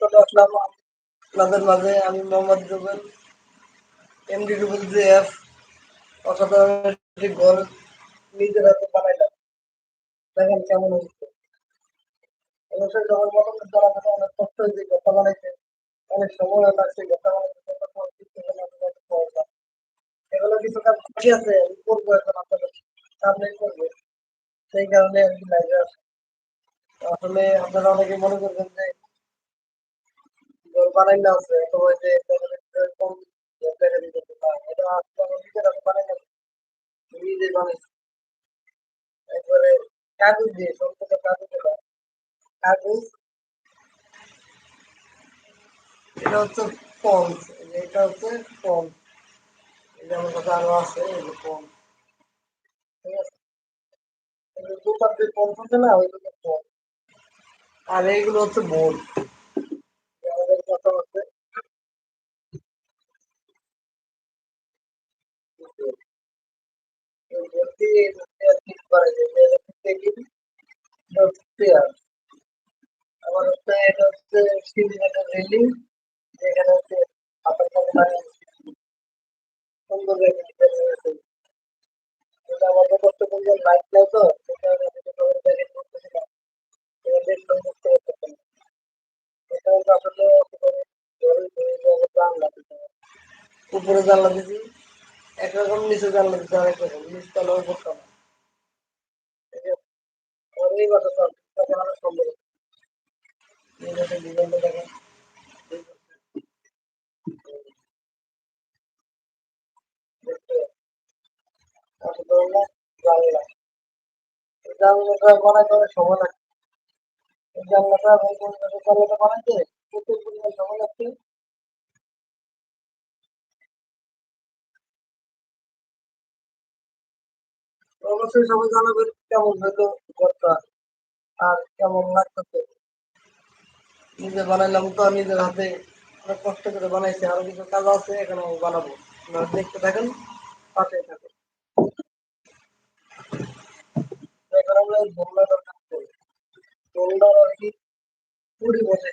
চলে আসলাম আপনাদের মাঝে। আমি মোহাম্মদ রুবেল, এমডি রুবেল জিএফ। অসাধারণ একটি ঘর নিজের হাতে বানাইলাম। দেখেন কেমন অবশ্যই যখন কথা অনেক কষ্ট হয়েছে, কথা বানাইতে অনেক সময় লাগছে, কথা বলতে এগুলো কিছু কাজ আছে, আমি করব এখন আপনাদের করব। সেই কারণে আর কি লাইভে আসা। আসলে আপনারা অনেকে মনে করবেন যে বানাই না আছে অথবা যে কম দেখা দিতে এটা আমি নিজের বানাই না নিজে বানাইছি। একবারে কাগজ দিয়ে সম্পূর্ণ কাগজ না কাগজ এটা হচ্ছে ফন্স এটা হচ্ছে ফন্স এটা আমার কাছে আরও আছে, এই যে ফন্স ঠিক আছে? দুপার যে ফন্স আছে না ওই দুটো ফন্স আর এইগুলো হচ্ছে বোর্ড আমাদের কথা হচ্ছে আমার হচ্ছে এটা হচ্ছে সিলিন্ডার রেলিং যেখানে হচ্ছে আপনার কাছে এটা আমাদের বললে লাইট নাই সেটা আমি দেখে করতেছি না এটা আসলে দিতে। উপরে জানলা দিছি একরকম নিচে জানলা দিতে আরেক নিচ উপর তলা বানাইতে অনেক সময় লাগছে প্রচুর পরিমাণ সময় লাগছে। অবশ্যই সবাই জানাবেন কেমন হলো ঘরটা আর কেমন লাগতেছে। নিজে বানাইলাম তো নিজের হাতে অনেক কষ্ট করে বানাইছি, আরও কিছু কাজ আছে, এখানে বানাবো। আপনারা দেখতে থাকেন, পাশে থাকেন। এখন আমরা এই দোলনাটার কাজ করি। দোলনার আর কি পুরি বসে